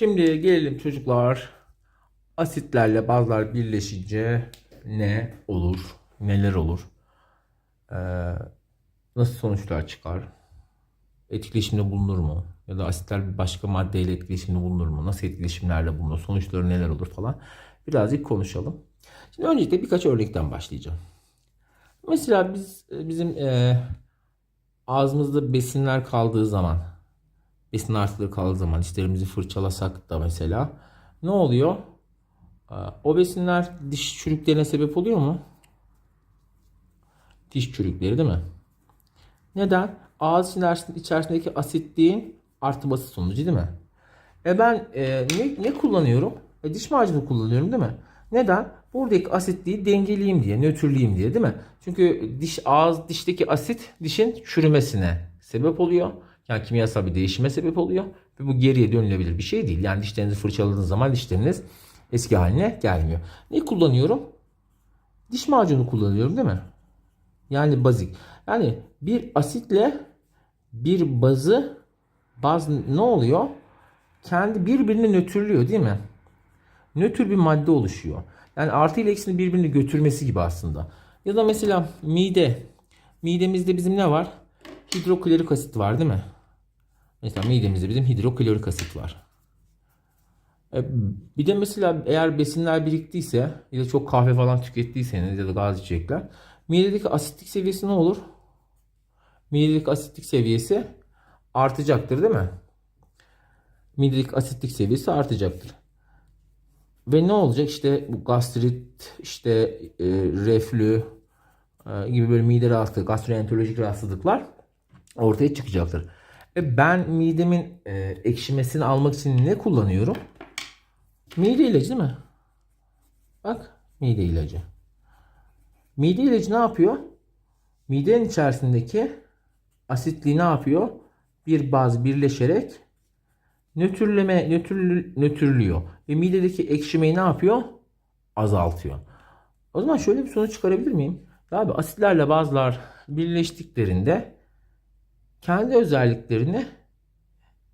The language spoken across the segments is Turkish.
Şimdi gelelim çocuklar. Asitlerle bazlar birleşince ne olur? Neler olur? Ee, nasıl sonuçlar çıkar? Etkileşimde bulunur mu? Ya da asitler bir başka maddeyle etkileşimde bulunur mu? Nasıl etkileşimlerle bulunur? Sonuçları neler olur falan. Birazcık konuşalım. Şimdi öncelikle birkaç örnekten başlayacağım. Mesela biz bizim e, ağzımızda besinler kaldığı zaman, besin artıkları kaldığı zaman dişlerimizi fırçalasak da mesela ne oluyor? E, O besinler diş çürüklerine sebep oluyor mu? Diş çürükleri değil mi? Neden? Ağız içerisinde- içerisindeki asitliğin artması sonucu değil mi? E ben e, ne, ne kullanıyorum? E, diş macunu kullanıyorum değil mi? Neden? Buradaki asitliği dengeleyeyim diye, nötrleyeyim diye değil mi? Çünkü diş ağız dişteki asit dişin çürümesine sebep oluyor. Yani kimyasal bir değişime sebep oluyor. Ve bu geriye dönülebilir bir şey değil. Yani dişlerinizi fırçaladığınız zaman dişleriniz eski haline gelmiyor. Ne kullanıyorum? Diş macunu kullanıyorum değil mi? Yani bazik. Yani bir asitle bir bazı baz ne oluyor? Kendi birbirini nötrlüyor değil mi? Nötr bir madde oluşuyor. Yani artı ile eksinin birbirini götürmesi gibi aslında. Ya da mesela mide. Midemizde bizim ne var? Hidroklorik asit var değil mi? Mesela midemizde bizim hidroklorik asit var. E, Bir de mesela eğer besinler biriktiyse ya da çok kahve falan tükettiyseniz ya da gaz içecekler midedeki asitlik seviyesi ne olur? Midedeki asitlik seviyesi artacaktır değil mi? Midedeki asitlik seviyesi artacaktır. Ve ne olacak? İşte bu gastrit, işte e, reflü e, gibi böyle mide rahatsızlığı, gastroenterolojik rahatsızlıklar ortaya çıkacaktır. Ben midemin e, ekşimesini almak için ne kullanıyorum? Mide ilacı değil mi? Bak mide ilacı. Mide ilacı ne yapıyor? Midenin içerisindeki asitliği ne yapıyor? Bir baz birleşerek nötrleme nötr, nötrlüyor. Ve midedeki ekşimeyi ne yapıyor? Azaltıyor. O zaman şöyle bir sonuç çıkarabilir miyim? Abi asitlerle bazlar birleştiklerinde kendi özelliklerini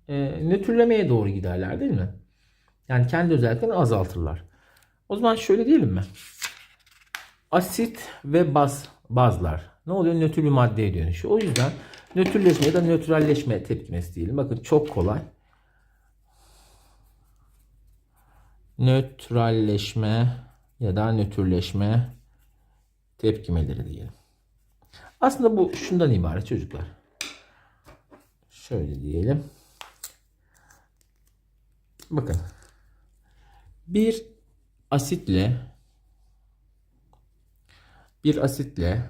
e, nötrlemeye doğru giderler değil mi? Yani kendi özelliklerini azaltırlar. O zaman şöyle diyelim mi? Asit ve baz bazlar ne oluyor? Nötr bir maddeye dönüşüyor. O yüzden nötrleşme ya da nötralleşme tepkimesi diyelim. Bakın çok kolay. Nötralleşme ya da nötrleşme tepkimeleri diyelim. Aslında bu şundan ibaret çocuklar. Şöyle diyelim. Bakın. Bir asitle bir asitle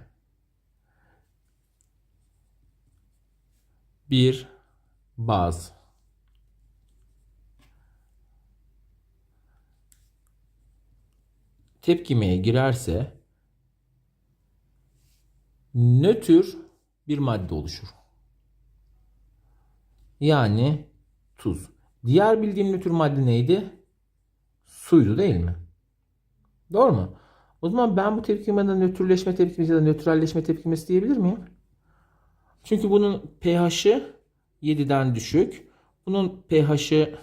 bir baz tepkimeye girerse nötr bir madde oluşur. Yani tuz. Diğer bildiğim nötr madde neydi? Suydu değil mi? Doğru mu? O zaman ben bu tepkimeden nötrleşme tepkimesi ya da nötralleşme tepkimesi diyebilir miyim? Çünkü bunun pH'i 7'den düşük. Bunun pH'i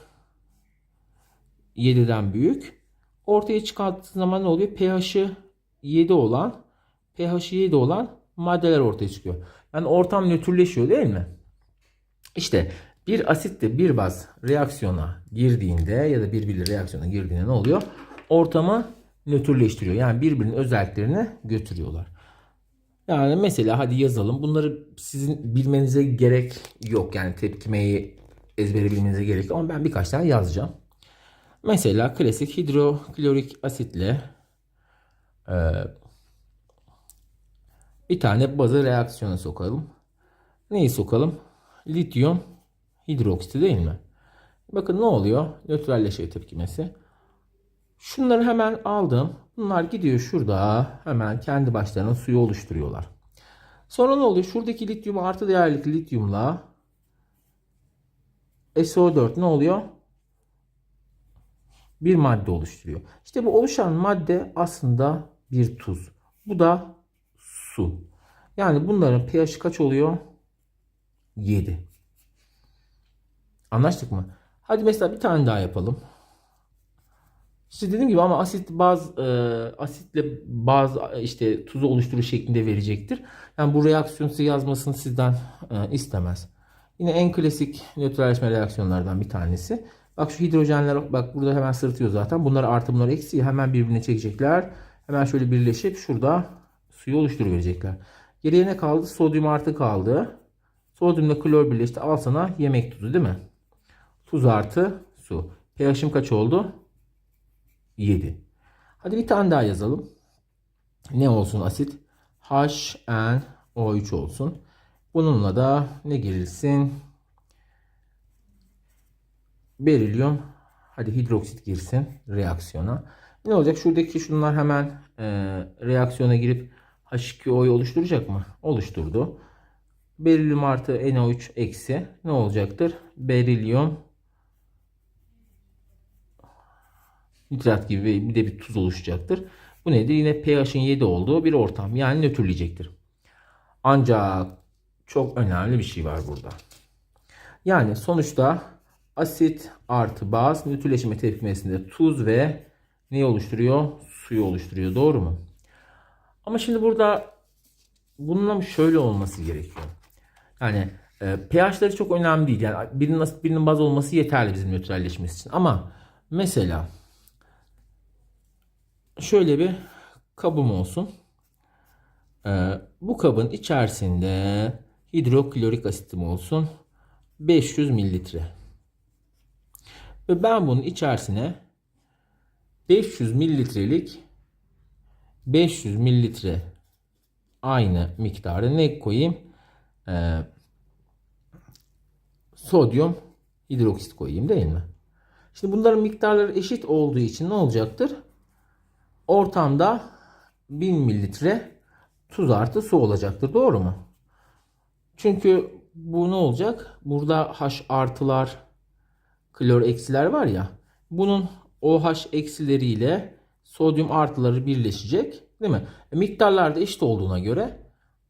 7'den büyük. Ortaya çıkarttığı zaman ne oluyor? pH'i 7 olan, pH'i 7 olan maddeler ortaya çıkıyor. Yani ortam nötrleşiyor değil mi? İşte bir asitle bir baz reaksiyona girdiğinde ya da birbiriyle reaksiyona girdiğinde ne oluyor? Ortamı nötrleştiriyor. Yani birbirinin özelliklerini götürüyorlar. Yani mesela hadi yazalım. Bunları sizin bilmenize gerek yok. Yani tepkimeyi ezbere bilmenize gerek yok. Ama ben birkaç tane yazacağım. Mesela klasik hidroklorik asitle e, bir tane bazı reaksiyona sokalım. Neyi sokalım? Lityum hidroksiti değil mi? Bakın ne oluyor? Nötralleşme tepkimesi. Şunları hemen aldım. Bunlar gidiyor şurada hemen kendi başlarına suyu oluşturuyorlar. Sonra ne oluyor? Şuradaki lityum artı değerlik lityumla SO4 ne oluyor? Bir madde oluşturuyor. İşte bu oluşan madde aslında bir tuz. Bu da su. Yani bunların pH kaç oluyor? 7. Anlaştık mı? Hadi mesela bir tane daha yapalım. İşte dediğim gibi ama asit baz e, asitle baz işte tuzu oluşturur şeklinde verecektir. Yani bu reaksiyon size yazmasını sizden e, istemez. Yine en klasik nötralleşme reaksiyonlardan bir tanesi. Bak şu hidrojenler bak burada hemen sırıtıyor zaten. Bunlar artı bunlar eksi hemen birbirine çekecekler. Hemen şöyle birleşip şurada suyu oluşturuverecekler. Geriye ne kaldı? Sodyum artı kaldı. Sodyumla klor birleşti. Al sana yemek tuzu değil mi? Tuz artı su. pH'im kaç oldu? 7. Hadi bir tane daha yazalım. Ne olsun asit? HNO3 olsun. Bununla da ne girilsin? Berilyum. Hadi hidroksit girsin reaksiyona. Ne olacak? Şuradaki şunlar hemen e, reaksiyona girip H2O'yu oluşturacak mı? Oluşturdu. Berilyum artı NO3 eksi ne olacaktır? Berilyum nitrat gibi bir de bir tuz oluşacaktır. Bu nedir? Yine pH'in 7 olduğu bir ortam. Yani nötrleyecektir. Ancak çok önemli bir şey var burada. Yani sonuçta asit artı baz nötrleşme tepkimesinde tuz ve ne oluşturuyor? Suyu oluşturuyor. Doğru mu? Ama şimdi burada bununla şöyle olması gerekiyor. Yani e, pH'leri çok önemli değil. Yani birinin birinin baz olması yeterli bizim nötralleşmesi için. Ama mesela şöyle bir kabım olsun. Ee, bu kabın içerisinde hidroklorik asitim olsun. 500 mililitre. Ve ben bunun içerisine 500 mililitrelik 500 mililitre aynı miktarda ne koyayım? Ee, sodyum hidroksit koyayım değil mi? Şimdi bunların miktarları eşit olduğu için ne olacaktır? Ortamda 1000 mililitre tuz artı su olacaktır. Doğru mu? Çünkü bu ne olacak? Burada H artılar, klor eksiler var ya. Bunun OH eksileriyle sodyum artıları birleşecek. Değil mi? E, miktarlar da eşit olduğuna göre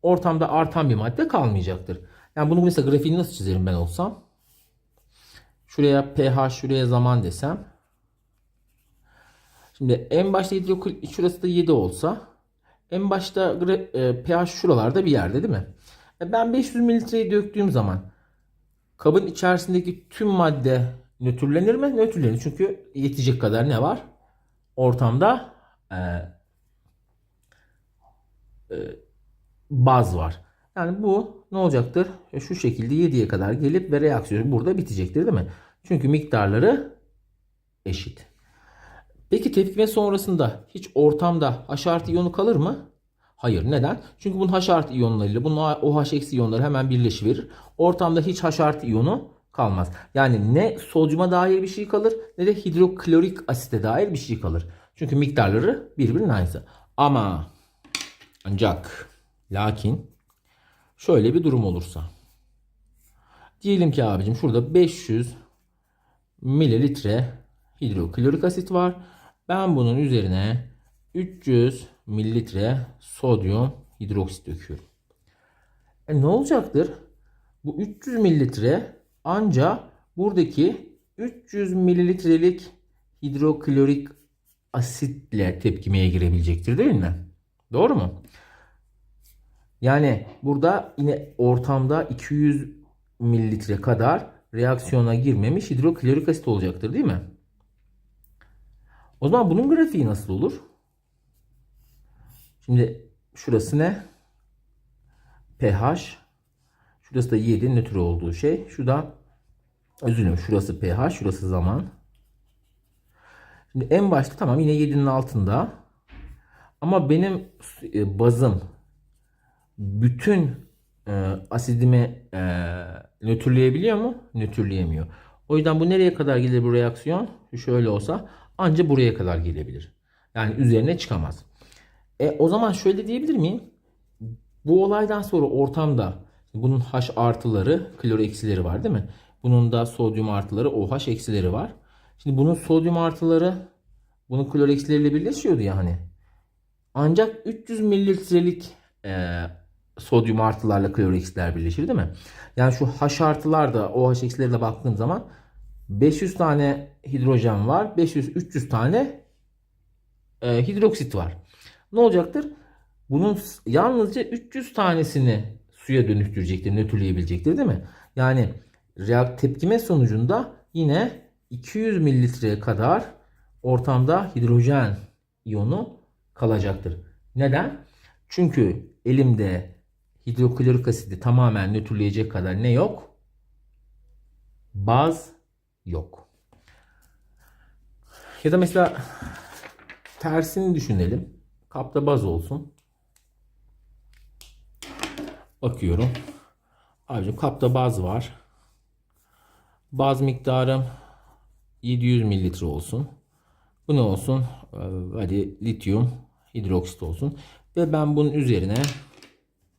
ortamda artan bir madde kalmayacaktır. Yani bunu mesela grafiğini nasıl çizerim ben olsam? Şuraya pH, şuraya zaman desem. Şimdi en başta hidrokl şurası da 7 olsa en başta e, pH şuralarda bir yerde değil mi? E ben 500 mililitreyi döktüğüm zaman kabın içerisindeki tüm madde nötrlenir mi? Nötrlenir. Çünkü yetecek kadar ne var? Ortamda e, e, baz var. Yani bu ne olacaktır? E, şu şekilde 7'ye kadar gelip ve reaksiyon burada bitecektir değil mi? Çünkü miktarları eşit. Peki tepkime sonrasında hiç ortamda H artı iyonu kalır mı? Hayır. Neden? Çünkü bunun H artı iyonlarıyla bunun OH eksi iyonları hemen birleşiverir. Ortamda hiç H artı iyonu kalmaz. Yani ne sodyuma dair bir şey kalır ne de hidroklorik asite dair bir şey kalır. Çünkü miktarları birbirinin aynısı. Ama ancak lakin şöyle bir durum olursa. Diyelim ki abicim şurada 500 mililitre hidroklorik asit var. Ben bunun üzerine 300 mililitre sodyum hidroksit döküyorum. E ne olacaktır? Bu 300 mililitre ancak buradaki 300 mililitrelik hidroklorik asitle tepkimeye girebilecektir değil mi? Doğru mu? Yani burada yine ortamda 200 mililitre kadar reaksiyona girmemiş hidroklorik asit olacaktır değil mi? O zaman bunun grafiği nasıl olur? Şimdi şurası ne? pH. Şurası da 7 nötr olduğu şey. Şu da dilerim. Şurası pH. Şurası zaman. Şimdi en başta tamam yine 7'nin altında. Ama benim e, bazım bütün e, asidimi e, nötrleyebiliyor mu? Nötrleyemiyor. O yüzden bu nereye kadar gelir bu reaksiyon? Şöyle olsa Anca buraya kadar gelebilir. Yani üzerine çıkamaz. E, o zaman şöyle diyebilir miyim? Bu olaydan sonra ortamda bunun H artıları, klor eksileri var değil mi? Bunun da sodyum artıları, OH eksileri var. Şimdi bunun sodyum artıları bunun klor eksileriyle birleşiyordu ya hani. Ancak 300 mililitrelik e, sodyum artılarla klor eksiler birleşir değil mi? Yani şu H artılar da OH eksileriyle baktığım zaman 500 tane hidrojen var. 500-300 tane e, hidroksit var. Ne olacaktır? Bunun yalnızca 300 tanesini suya dönüştürecektir, nötrleyebilecektir değil mi? Yani tepkime sonucunda yine 200 mililitreye kadar ortamda hidrojen iyonu kalacaktır. Neden? Çünkü elimde hidroklorik asidi tamamen nötrleyecek kadar ne yok? Baz yok. Ya da mesela tersini düşünelim. Kapta baz olsun. Bakıyorum. Abicim kapta baz var. Baz miktarım 700 mililitre olsun. Bu ne olsun? Ee, Hadi lityum hidroksit olsun. Ve ben bunun üzerine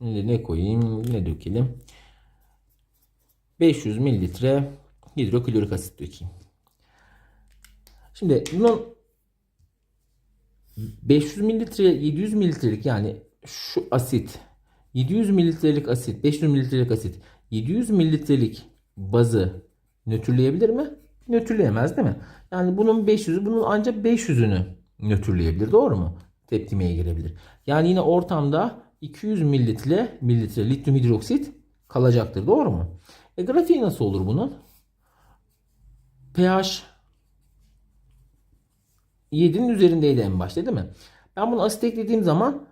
ne ne koyayım ne dökelim? 500 mililitre hidroklorik asit dökeyim. Şimdi bunun 500 mililitre 700 mililitrelik yani şu asit 700 mililitrelik asit 500 mililitrelik asit 700 mililitrelik bazı nötrleyebilir mi? Nötrleyemez değil mi? Yani bunun 500'ü bunun ancak 500'ünü nötrleyebilir. Doğru mu? Tepkimeye girebilir. Yani yine ortamda 200 mililitre mililitre lityum hidroksit kalacaktır. Doğru mu? E grafiği nasıl olur bunun? pH 7'nin üzerindeydi en başta değil mi? Ben bunu asit eklediğim zaman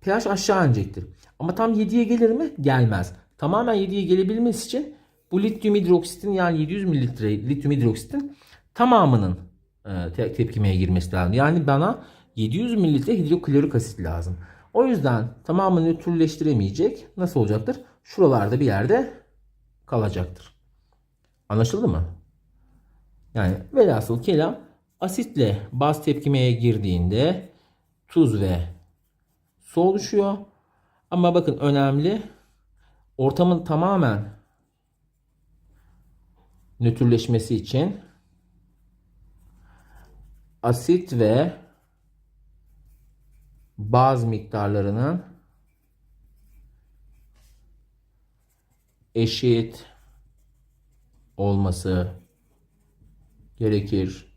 pH aşağı inecektir. Ama tam 7'ye gelir mi? Gelmez. Tamamen 7'ye gelebilmesi için bu lityum hidroksitin yani 700 mililitre lityum hidroksitin tamamının e, te- tepkimeye girmesi lazım. Yani bana 700 mililitre hidroklorik asit lazım. O yüzden tamamını nötrleştiremeyecek. Nasıl olacaktır? Şuralarda bir yerde kalacaktır. Anlaşıldı mı? Yani velhasıl kelam asitle baz tepkimeye girdiğinde tuz ve su oluşuyor. Ama bakın önemli ortamın tamamen nötrleşmesi için asit ve baz miktarlarının eşit olması gerekir.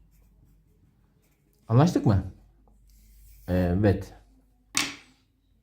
Anlaştık mı? Evet.